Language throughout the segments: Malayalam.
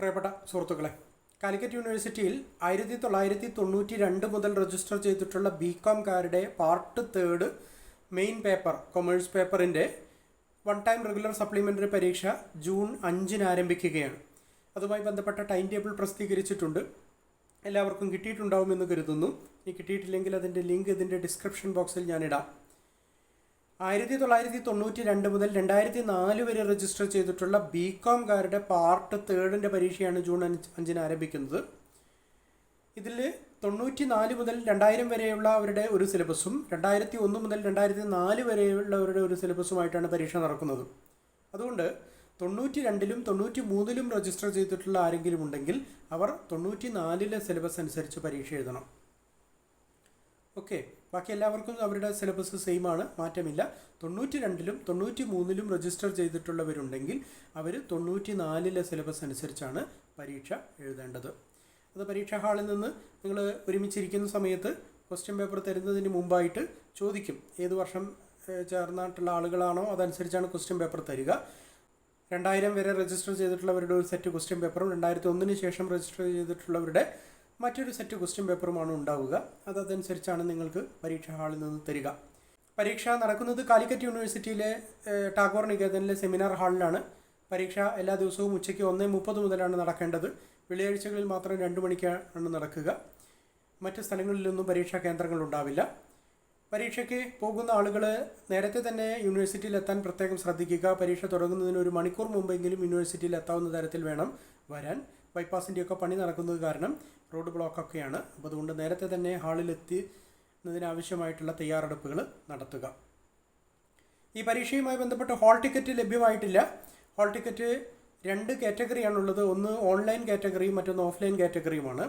പ്രിയപ്പെട്ട സുഹൃത്തുക്കളെ കാലിക്കറ്റ് യൂണിവേഴ്സിറ്റിയിൽ ആയിരത്തി തൊള്ളായിരത്തി തൊണ്ണൂറ്റി രണ്ട് മുതൽ രജിസ്റ്റർ ചെയ്തിട്ടുള്ള B കോംകാരുടെ part third main paper commerce പേപ്പറിന്റെ വൺ ടൈം റെഗുലർ സപ്ലിമെന്ററി പരീക്ഷ ജൂൺ അഞ്ചിന് ആരംഭിക്കുകയാണ്. അതുമായി ബന്ധപ്പെട്ട ടൈം ടേബിൾ പ്രസിദ്ധീകരിച്ചിട്ടുണ്ട്. എല്ലാവർക്കും കിട്ടിയിട്ടുണ്ടാവുമെന്ന് കരുതുന്നു. ഇനി കിട്ടിയിട്ടില്ലെങ്കിൽ അതിന്റെ ലിങ്ക് ഇതിന്റെ ഡിസ്ക്രിപ്ഷൻ ബോക്സിൽ ഞാനിടാം ആയിരത്തി തൊള്ളായിരത്തി തൊണ്ണൂറ്റി രണ്ട് മുതൽ രണ്ടായിരത്തി നാല് വരെ രജിസ്റ്റർ ചെയ്തിട്ടുള്ള ബി കോംകാരുടെ പാർട്ട് തേർഡിന്റെ പരീക്ഷയാണ് ജൂൺ അഞ്ച് അഞ്ചിന് ആരംഭിക്കുന്നത്. ഇതിൽ തൊണ്ണൂറ്റി നാല് മുതൽ രണ്ടായിരം വരെയുള്ള അവരുടെ ഒരു സിലബസും രണ്ടായിരത്തി ഒന്ന് മുതൽ രണ്ടായിരത്തി നാല് വരെയുള്ളവരുടെ ഒരു സിലബസുമായിട്ടാണ് പരീക്ഷ നടക്കുന്നത്. അതുകൊണ്ട് തൊണ്ണൂറ്റി രണ്ടിലും തൊണ്ണൂറ്റി മൂന്നിലും രജിസ്റ്റർ ചെയ്തിട്ടുള്ള ആരെങ്കിലും ഉണ്ടെങ്കിൽ അവർ തൊണ്ണൂറ്റി നാലിലെ സിലബസ് അനുസരിച്ച് പരീക്ഷ എഴുതണം. ഓക്കെ ബാക്കി എല്ലാവർക്കും അവരുടെ സിലബസ് സെയിം ആണ് മാറ്റമില്ല. തൊണ്ണൂറ്റി രണ്ടിലും തൊണ്ണൂറ്റി മൂന്നിലും രജിസ്റ്റർ ചെയ്തിട്ടുള്ളവരുണ്ടെങ്കിൽ അവർ തൊണ്ണൂറ്റി നാലിലെ സിലബസ് അനുസരിച്ചാണ് പരീക്ഷ എഴുതേണ്ടത്. അത് പരീക്ഷാ ഹാളിൽ നിന്ന് നിങ്ങൾ ഒരുമിച്ചിരിക്കുന്ന സമയത്ത് ക്വസ്റ്റ്യൻ പേപ്പർ തരുന്നതിന് മുമ്പായിട്ട് ചോദിക്കും. ഏത് വർഷം ചേർന്നിട്ടുള്ള ആളുകളാണോ അതനുസരിച്ചാണ് ക്വസ്റ്റ്യൻ പേപ്പർ തരിക. രണ്ടായിരം വരെ രജിസ്റ്റർ ചെയ്തിട്ടുള്ളവരുടെ ഒരു സെറ്റ് ക്വസ്റ്റ്യൻ പേപ്പറും രണ്ടായിരത്തി ഒന്നിന് ശേഷം രജിസ്റ്റർ ചെയ്തിട്ടുള്ളവരുടെ മറ്റൊരു സെറ്റ് ക്വസ്റ്റ്യൻ പേപ്പറുമാണ് ഉണ്ടാവുക. അതനുസരിച്ചാണ് നിങ്ങൾക്ക് പരീക്ഷാ ഹാളിൽ നിന്ന് തരിക. പരീക്ഷ നടക്കുന്നത് കാലിക്കറ്റ് യൂണിവേഴ്സിറ്റിയിലെ ടാഗോർ നികേതനിലെ സെമിനാർ ഹാളിലാണ്. പരീക്ഷ എല്ലാ ദിവസവും ഉച്ചയ്ക്ക് ഒന്നേ മുപ്പത് മുതലാണ് നടക്കേണ്ടത്. വെള്ളിയാഴ്ചകളിൽ മാത്രം രണ്ട് മണിക്കാണ് നടക്കുക. മറ്റ് സ്ഥലങ്ങളിലൊന്നും പരീക്ഷാ കേന്ദ്രങ്ങൾ ഉണ്ടാവില്ല. പരീക്ഷയ്ക്ക് പോകുന്ന ആളുകൾ നേരത്തെ തന്നെ യൂണിവേഴ്സിറ്റിയിൽ എത്താൻ പ്രത്യേകം ശ്രദ്ധിക്കുക. പരീക്ഷ തുടങ്ങുന്നതിന് ഒരു മണിക്കൂർ മുമ്പെങ്കിലും യൂണിവേഴ്സിറ്റിയിൽ എത്താവുന്ന തരത്തിൽ വേണം വരാൻ. ബൈപ്പാസിന്റെയൊക്കെ പണി നടക്കുന്നത് കാരണം റോഡ് ബ്ലോക്കൊക്കെയാണ്. അപ്പോൾ അതുകൊണ്ട് നേരത്തെ തന്നെ ഹാളിലെത്തുന്നതിനാവശ്യമായിട്ടുള്ള തയ്യാറെടുപ്പുകൾ നടത്തുക. ഈ പരീക്ഷയുമായി ബന്ധപ്പെട്ട് ഹാൾ ടിക്കറ്റ് ലഭ്യമായിട്ടില്ല. ഹാൾ ടിക്കറ്റ് രണ്ട് കാറ്റഗറിയാണുള്ളത്. ഒന്ന് ഓൺലൈൻ കാറ്റഗറിയും മറ്റൊന്ന് ഓഫ്ലൈൻ കാറ്റഗറിയുമാണ്.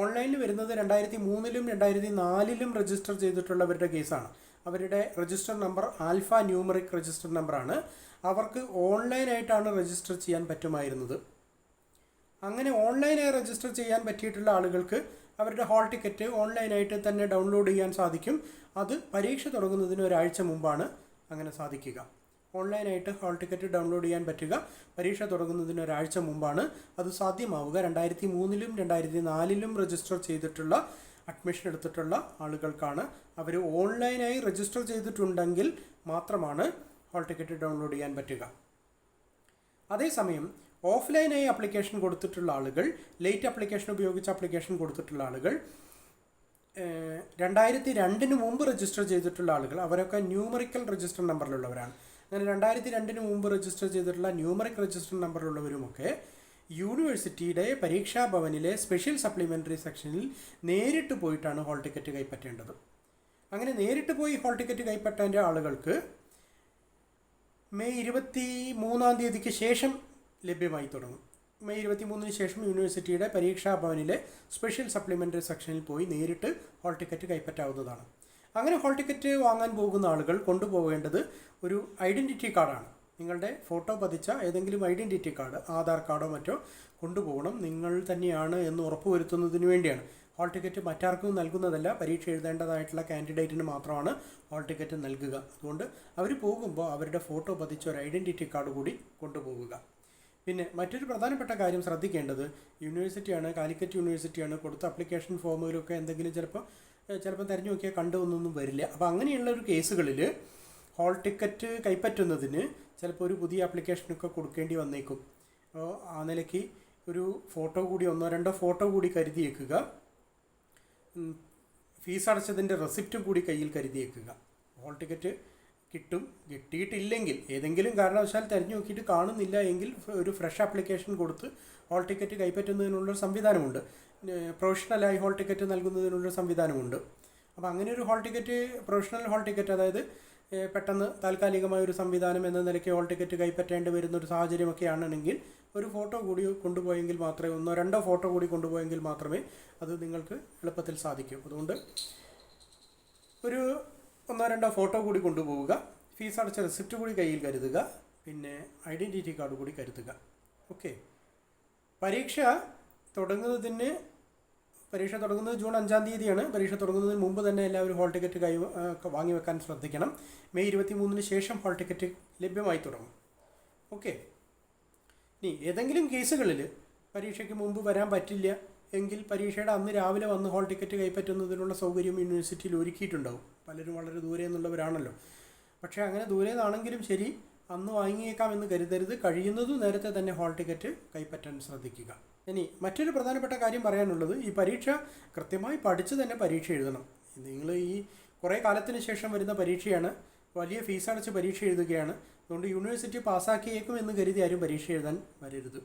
ഓൺലൈനിൽ വരുന്നത് രണ്ടായിരത്തി മൂന്നിലും രണ്ടായിരത്തി നാലിലും രജിസ്റ്റർ ചെയ്തിട്ടുള്ളവരുടെ കേസാണ്. അവരുടെ register number alpha numeric register നമ്പറാണ് അവർക്ക് ഓൺലൈനായിട്ടാണ് രജിസ്റ്റർ ചെയ്യാൻ പറ്റുമായിരുന്നത്. അങ്ങനെ ഓൺലൈനായി രജിസ്റ്റർ ചെയ്യാൻ പറ്റിയിട്ടുള്ള ആളുകൾക്ക് അവരുടെ ഹാൾ ടിക്കറ്റ് ഓൺലൈനായിട്ട് തന്നെ ഡൗൺലോഡ് ചെയ്യാൻ സാധിക്കും. അത് പരീക്ഷ തുടങ്ങുന്നതിന് ഒരാഴ്ച മുമ്പാണ് അങ്ങനെ സാധിക്കുക. ഓൺലൈനായിട്ട് ഹാൾ ടിക്കറ്റ് ഡൗൺലോഡ് ചെയ്യാൻ പറ്റുക. പരീക്ഷ തുടങ്ങുന്നതിന് ഒരാഴ്ച മുമ്പാണ് അത് സാധ്യമാവുക. രണ്ടായിരത്തി മൂന്നിലും രണ്ടായിരത്തി നാലിലും രജിസ്റ്റർ ചെയ്തിട്ടുള്ള അഡ്മിഷൻ എടുത്തിട്ടുള്ള ആളുകൾക്കാണ് അവർ ഓൺലൈനായി രജിസ്റ്റർ ചെയ്തിട്ടുണ്ടെങ്കിൽ മാത്രമാണ് ഹാൾ ടിക്കറ്റ് ഡൗൺലോഡ് ചെയ്യാൻ പറ്റുക. അതേസമയം ഓഫ്ലൈനായി അപ്ലിക്കേഷൻ കൊടുത്തിട്ടുള്ള ആളുകൾ ലേറ്റ് അപ്ലിക്കേഷൻ ഉപയോഗിച്ച് അപ്ലിക്കേഷൻ കൊടുത്തിട്ടുള്ള ആളുകൾ രണ്ടായിരത്തി രണ്ടിന് മുമ്പ് രജിസ്റ്റർ ചെയ്തിട്ടുള്ള ആളുകൾ അവരൊക്കെ ന്യൂമറിക്കൽ രജിസ്റ്റർ നമ്പറിലുള്ളവരാണ് അങ്ങനെ രണ്ടായിരത്തി രണ്ടിന് മുമ്പ് രജിസ്റ്റർ ചെയ്തിട്ടുള്ള ന്യൂമറിക് രജിസ്റ്റർ നമ്പറിലുള്ളവരുമൊക്കെ യൂണിവേഴ്സിറ്റിയുടെ പരീക്ഷാ ഭവനിലെ സ്പെഷ്യൽ സപ്ലിമെന്ററി സെക്ഷനിൽ നേരിട്ട് പോയിട്ടാണ് ഹാൾ ടിക്കറ്റ് കൈപ്പറ്റേണ്ടത്. അങ്ങനെ നേരിട്ട് പോയി ഹാൾ ടിക്കറ്റ് കൈപ്പറ്റേണ്ട ആളുകൾക്ക് മെയ് ഇരുപത്തി മൂന്നാം തീയതിക്ക് ശേഷം ലഭ്യമായി തുടങ്ങും. മെയ് ഇരുപത്തി മൂന്നിന് ശേഷം യൂണിവേഴ്സിറ്റിയുടെ പരീക്ഷാ ഭവനിലെ സ്പെഷ്യൽ സപ്ലിമെന്ററി സെക്ഷനിൽ പോയി നേരിട്ട് ഹോൾ ടിക്കറ്റ് കൈപ്പറ്റാവുന്നതാണ്. അങ്ങനെ ഹോൾ ടിക്കറ്റ് വാങ്ങാൻ പോകുന്ന ആളുകൾ കൊണ്ടുപോകേണ്ടത് ഒരു ഐഡന്റിറ്റി കാർഡാണ്. നിങ്ങളുടെ ഫോട്ടോ പതിച്ച ഏതെങ്കിലും ഐഡന്റിറ്റി കാർഡ് ആധാർ കാർഡോ മറ്റോ കൊണ്ടുപോകണം. നിങ്ങൾ തന്നെയാണ് എന്ന് ഉറപ്പുവരുത്തുന്നതിന് വേണ്ടിയാണ്. ഹോൾ ടിക്കറ്റ് മറ്റാർക്കും നൽകുന്നതല്ല പരീക്ഷ എഴുതേണ്ടതായിട്ടുള്ള കാൻഡിഡേറ്റിന് മാത്രമാണ് ഹോൾ ടിക്കറ്റ് നൽകുക. അതുകൊണ്ട് അവർ പോകുമ്പോൾ അവരുടെ ഫോട്ടോ പതിച്ച ഒരു ഐഡന്റിറ്റി കാർഡ് കൂടി കൊണ്ടുപോവുക. പിന്നെ മറ്റൊരു പ്രധാനപ്പെട്ട കാര്യം ശ്രദ്ധിക്കേണ്ടത് യൂണിവേഴ്സിറ്റിയാണ് കാലിക്കറ്റ് യൂണിവേഴ്സിറ്റിയാണ്. കൊടുത്ത അപ്ലിക്കേഷൻ ഫോമുകളൊക്കെ എന്തെങ്കിലും ചിലപ്പോൾ ചിലപ്പോൾ തിരഞ്ഞു നോക്കിയാൽ കണ്ടുവന്നൊന്നും വരില്ല. അപ്പോൾ അങ്ങനെയുള്ള ഒരു കേസുകളിൽ ഹോൾ ടിക്കറ്റ് കൈപ്പറ്റുന്നതിന് ചിലപ്പോൾ ഒരു പുതിയ അപ്ലിക്കേഷനൊക്കെ കൊടുക്കേണ്ടി വന്നേക്കും. അപ്പോൾ ആ നിലയ്ക്ക് ഒരു ഫോട്ടോ കൂടി ഒന്നോ രണ്ടോ ഫോട്ടോ കൂടി കരുതിയേക്കുക. ഫീസ് അടച്ചതിന്റെ റെസിപ്റ്റും കൂടി കയ്യിൽ കരുതിയേക്കുക. ഹോൾ ടിക്കറ്റ് കിട്ടും. കിട്ടിയിട്ടില്ലെങ്കിൽ ഏതെങ്കിലും കാരണവശാൽ തിരഞ്ഞു നോക്കിയിട്ട് കാണുന്നില്ല എങ്കിൽ ഒരു ഫ്രഷ് ആപ്ലിക്കേഷൻ കൊടുത്ത് ഹോൾ ടിക്കറ്റ് കൈപ്പറ്റുന്നതിനുള്ള സംവിധാനമുണ്ട്. പ്രൊഫഷണലായി ഹോൾ ടിക്കറ്റ് നൽകുന്നതിനുള്ള സംവിധാനമുണ്ട്. അപ്പോൾ അങ്ങനെ ഒരു hall ticket professional hall ticket അതായത് പെട്ടെന്ന് താൽക്കാലികമായ ഒരു സംവിധാനം എന്ന നിലയ്ക്ക് ഹോൾ ടിക്കറ്റ് കൈപ്പറ്റേണ്ടി വരുന്ന ഒരു സാഹചര്യമൊക്കെ ആണെങ്കിൽ ഒരു ഫോട്ടോ കൂടി കൊണ്ടുപോയെങ്കിൽ മാത്രമേ ഒന്നോ രണ്ടോ ഫോട്ടോ കൂടി കൊണ്ടുപോയെങ്കിൽ മാത്രമേ അത് നിങ്ങൾക്ക് എളുപ്പത്തിൽ സാധിക്കൂ. അതുകൊണ്ട് ഒരു ഒന്നോ രണ്ടോ ഫോട്ടോ കൂടി കൊണ്ടുപോവുക. ഫീസ് അടച്ച റെസിപ്റ്റ് കൂടി കയ്യിൽ കരുതുക. പിന്നെ ഐഡന്റിറ്റി കാർഡ് കൂടി കരുതുക. ഓക്കെ പരീക്ഷ തുടങ്ങുന്നതിന് പരീക്ഷ തുടങ്ങുന്നത് ജൂൺ അഞ്ചാം തീയതിയാണ്. പരീക്ഷ തുടങ്ങുന്നതിന് മുമ്പ് തന്നെ എല്ലാവരും ഹാൾ ടിക്കറ്റ് കൈ വാങ്ങി വെക്കാൻ ശ്രദ്ധിക്കണം. മെയ് ഇരുപത്തി മൂന്നിന് ശേഷം ഹാൾ ടിക്കറ്റ് ലഭ്യമായി തുടങ്ങും. ഓക്കെ ഇനി ഏതെങ്കിലും കേസുകളിൽ പരീക്ഷയ്ക്ക് മുമ്പ് വരാൻ പറ്റില്ല എങ്കിൽ പരീക്ഷയുടെ അന്ന് രാവിലെ വന്ന് ഹോൾ ടിക്കറ്റ് കൈപ്പറ്റുന്നതിനുള്ള സൗകര്യം യൂണിവേഴ്സിറ്റിയിൽ ഒരുക്കിയിട്ടുണ്ടാവും. പലരും വളരെ ദൂരെ നിന്നുള്ളവരാണല്ലോ പക്ഷേ അങ്ങനെ ദൂരെ നിന്നാണെങ്കിലും ശരി അന്ന് വാങ്ങിയേക്കാമെന്ന് കരുതരുത്. കഴിയുന്നതും നേരത്തെ തന്നെ ഹാൾ ടിക്കറ്റ് കൈപ്പറ്റാൻ ശ്രദ്ധിക്കുക. ഇനി മറ്റൊരു പ്രധാനപ്പെട്ട കാര്യം പറയാനുള്ളത് ഈ പരീക്ഷ കൃത്യമായി പഠിച്ച് തന്നെ പരീക്ഷ എഴുതണം. നിങ്ങൾ ഈ കുറേ കാലത്തിന് ശേഷം വരുന്ന പരീക്ഷയാണ് വലിയ ഫീസ് അടച്ച് പരീക്ഷ എഴുതുകയാണ്. അതുകൊണ്ട് യൂണിവേഴ്സിറ്റി പാസ്സാക്കിയേക്കും എന്ന് കരുതി ആരും പരീക്ഷ എഴുതാൻ വരരുത്.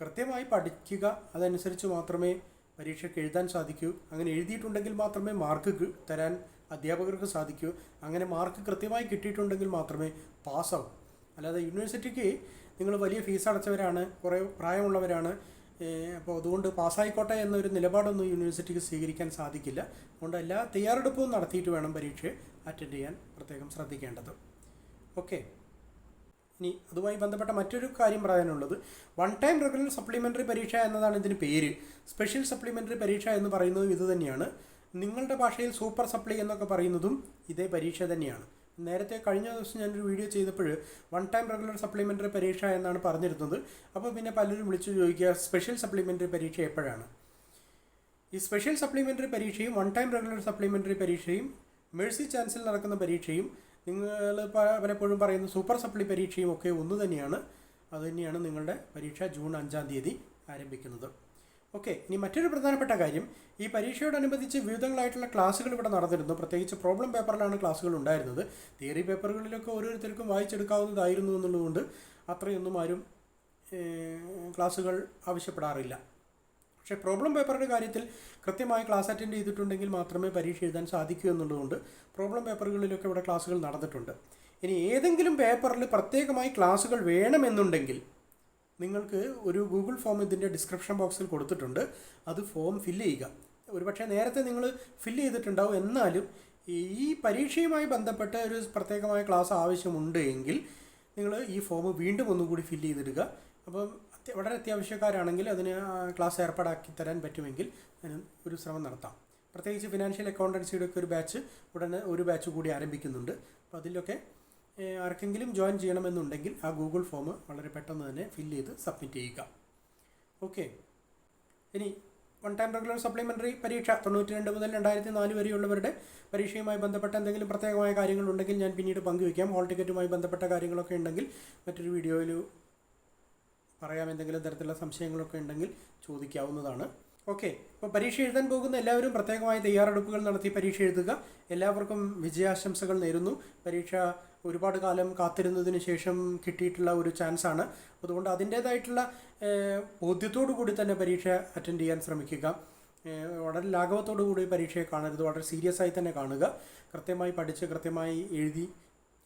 കൃത്യമായി പഠിക്കുക അതനുസരിച്ച് മാത്രമേ പരീക്ഷയ്ക്ക് എഴുതാൻ സാധിക്കൂ. അങ്ങനെ എഴുതിയിട്ടുണ്ടെങ്കിൽ മാത്രമേ മാർക്ക് തരാൻ അധ്യാപകർക്ക് സാധിക്കൂ. അങ്ങനെ മാർക്ക് കൃത്യമായി കിട്ടിയിട്ടുണ്ടെങ്കിൽ മാത്രമേ പാസ്സാവും. അല്ലാതെ യൂണിവേഴ്സിറ്റിക്ക് നിങ്ങൾ വലിയ ഫീസ് അടച്ചവരാണ് കുറേ പ്രായമുള്ളവരാണ് അപ്പോൾ അതുകൊണ്ട് പാസ്സായിക്കോട്ടെ എന്നൊരു നിലപാടൊന്നും യൂണിവേഴ്സിറ്റിക്ക് സ്വീകരിക്കാൻ സാധിക്കില്ല. അതുകൊണ്ട് എല്ലാ തയ്യാറെടുപ്പും നടത്തിയിട്ട് വേണം പരീക്ഷ അറ്റൻഡ് ചെയ്യാൻ പ്രത്യേകം ശ്രദ്ധിക്കേണ്ടത്. ഓക്കെ. ഇനി അതുമായി ബന്ധപ്പെട്ട മറ്റൊരു കാര്യം പറയാനുള്ളത്. വൺ ടൈം റെഗുലർ സപ്ലിമെന്ററി പരീക്ഷ എന്നതാണ് ഇതിന് പേര്. സ്പെഷ്യൽ സപ്ലിമെന്ററി പരീക്ഷ എന്ന് പറയുന്നതും ഇത് തന്നെയാണ്. നിങ്ങളുടെ ഭാഷയിൽ സൂപ്പർ സപ്ലൈ എന്നൊക്കെ പറയുന്നതും ഇതേ പരീക്ഷ തന്നെയാണ്. നേരത്തെ കഴിഞ്ഞ ദിവസം ഞാനൊരു വീഡിയോ ചെയ്തപ്പോൾ വൺ ടൈം റെഗുലർ സപ്ലിമെന്ററി പരീക്ഷ എന്നാണ് പറഞ്ഞിരുന്നത്. അപ്പോൾ പിന്നെ പലരും വിളിച്ചു ചോദിക്കുക സ്പെഷ്യൽ സപ്ലിമെന്ററി പരീക്ഷ എപ്പോഴാണ്? ഈ സ്പെഷ്യൽ സപ്ലിമെന്ററി പരീക്ഷയും വൺ ടൈം റെഗുലർ സപ്ലിമെന്ററി പരീക്ഷയും മേഴ്സി ചാൻസിൽ നടക്കുന്ന പരീക്ഷയും നിങ്ങൾ പലപ്പോഴും പറയുന്ന സൂപ്പർ സപ്ലി പരീക്ഷയും ഒക്കെ ഒന്ന് തന്നെയാണ്. അതുതന്നെയാണ് നിങ്ങളുടെ പരീക്ഷ ജൂൺ അഞ്ചാം തീയതി ആരംഭിക്കുന്നത്. ഓക്കെ ഇനി മറ്റൊരു പ്രധാനപ്പെട്ട കാര്യം. ഈ പരീക്ഷയോടനുബന്ധിച്ച് വിവിധങ്ങളായിട്ടുള്ള ക്ലാസ്സുകൾ ഇവിടെ നടന്നിരുന്നു. പ്രത്യേകിച്ച് പ്രോബ്ലം പേപ്പറിലാണ് ക്ലാസ്സുകൾ ഉണ്ടായിരുന്നത്. തിയറി പേപ്പറുകളിലൊക്കെ ഓരോരുത്തർക്കും വായിച്ചെടുക്കാവുന്നതായിരുന്നു എന്നുള്ളതുകൊണ്ട് അത്രയൊന്നും ആരും ക്ലാസ്സുകൾ ആവശ്യപ്പെടാറില്ല. പക്ഷേ പ്രോബ്ലം പേപ്പറുടെ കാര്യത്തിൽ കൃത്യമായി ക്ലാസ് അറ്റൻഡ് ചെയ്തിട്ടുണ്ടെങ്കിൽ മാത്രമേ പരീക്ഷ എഴുതാൻ സാധിക്കൂ എന്നുള്ളതുകൊണ്ട് പ്രോബ്ലം പേപ്പറുകളിലൊക്കെ ഇവിടെ ക്ലാസ്സുകൾ നടന്നിട്ടുണ്ട്. ഇനി ഏതെങ്കിലും പേപ്പറിൽ പ്രത്യേകമായി ക്ലാസ്സുകൾ വേണമെന്നുണ്ടെങ്കിൽ നിങ്ങൾക്ക് ഒരു ഗൂഗിൾ ഫോം ഇതിന്റെ ഡിസ്ക്രിപ്ഷൻ ബോക്സിൽ കൊടുത്തിട്ടുണ്ട്. അത് ഫോം ഫില്ല് ചെയ്യുക. ഒരുപക്ഷെ നേരത്തെ നിങ്ങൾ ഫില്ല് ചെയ്തിട്ടുണ്ടാവും. എന്നാലും ഈ പരീക്ഷയുമായി ബന്ധപ്പെട്ട ഒരു പ്രത്യേകമായ ക്ലാസ് ആവശ്യമുണ്ട് എങ്കിൽ നിങ്ങൾ ഈ ഫോം വീണ്ടും ഒന്നുകൂടി ഫില്ല് ചെയ്തിടുക. അപ്പം വളരെ അത്യാവശ്യക്കാരാണെങ്കിൽ അതിന് ക്ലാസ് ഏർപ്പാടാക്കി തരാൻ പറ്റുമെങ്കിൽ അതിന് ഒരു ശ്രമം നടത്താം. പ്രത്യേകിച്ച് ഫിനാൻഷ്യൽ അക്കൗണ്ടൻസിയുടെ ഒക്കെ ഒരു ബാച്ച് ഉടനെ ഒരു ബാച്ച് കൂടി ആരംഭിക്കുന്നുണ്ട്. അപ്പോൾ അതിലൊക്കെ ആർക്കെങ്കിലും ജോയിൻ ചെയ്യണമെന്നുണ്ടെങ്കിൽ ആ ഗൂഗിൾ ഫോം വളരെ പെട്ടെന്ന് തന്നെ ഫില്ല് ചെയ്ത് സബ്മിറ്റ് ചെയ്യുക. ഓക്കെ. ഇനി വൺ ടൈം റെഗുലർ സപ്ലിമെന്ററി പരീക്ഷ തൊണ്ണൂറ്റി രണ്ട് മുതൽ രണ്ടായിരത്തി നാല് വരെയുള്ളവരുടെ പരീക്ഷയുമായി ബന്ധപ്പെട്ട എന്തെങ്കിലും പ്രത്യേകമായ കാര്യങ്ങളുണ്ടെങ്കിൽ ഞാൻ പിന്നീട് പങ്കുവയ്ക്കാം. ഹോൾ ടിക്കറ്റുമായി ബന്ധപ്പെട്ട കാര്യങ്ങളൊക്കെ ഉണ്ടെങ്കിൽ മറ്റൊരു വീഡിയോയിൽ പറയാം എന്തെങ്കിലും തരത്തിലുള്ള സംശയങ്ങളൊക്കെ ഉണ്ടെങ്കിൽ ചോദിക്കാവുന്നതാണ്. ഓക്കെ. അപ്പോൾ പരീക്ഷ എഴുതാൻ പോകുന്ന എല്ലാവരും പ്രത്യേകമായി തയ്യാറെടുപ്പുകൾ നടത്തി പരീക്ഷ എഴുതുക. എല്ലാവർക്കും വിജയാശംസകൾ നേരുന്നു. പരീക്ഷ ഒരുപാട് കാലം കാത്തിരുന്നതിന് ശേഷം കിട്ടിയിട്ടുള്ള ഒരു ചാൻസാണ്. അതുകൊണ്ട് അതിന്റേതായിട്ടുള്ള ബോധ്യത്തോടു കൂടി തന്നെ പരീക്ഷ അറ്റൻഡ് ചെയ്യാൻ ശ്രമിക്കുക. വളരെ ലാഘവത്തോടു കൂടി പരീക്ഷയെ കാണരുത്. വളരെ സീരിയസ് ആയി തന്നെ കാണുക. കൃത്യമായി പഠിച്ച് കൃത്യമായി എഴുതി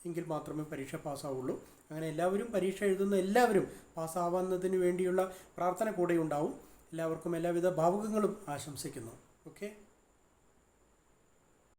എങ്കിൽ മാത്രമേ പരീക്ഷ പാസ്സാവുള്ളൂ. അങ്ങനെ എല്ലാവരും പരീക്ഷ എഴുതുന്ന എല്ലാവരും പാസ്സാവുന്നതിന് വേണ്ടിയുള്ള പ്രാർത്ഥന കൂടെ ഉണ്ടാവും. എല്ലാവർക്കും എല്ലാവിധ ഭാവുകങ്ങളും ആശംസിക്കുന്നു. ഓക്കെ?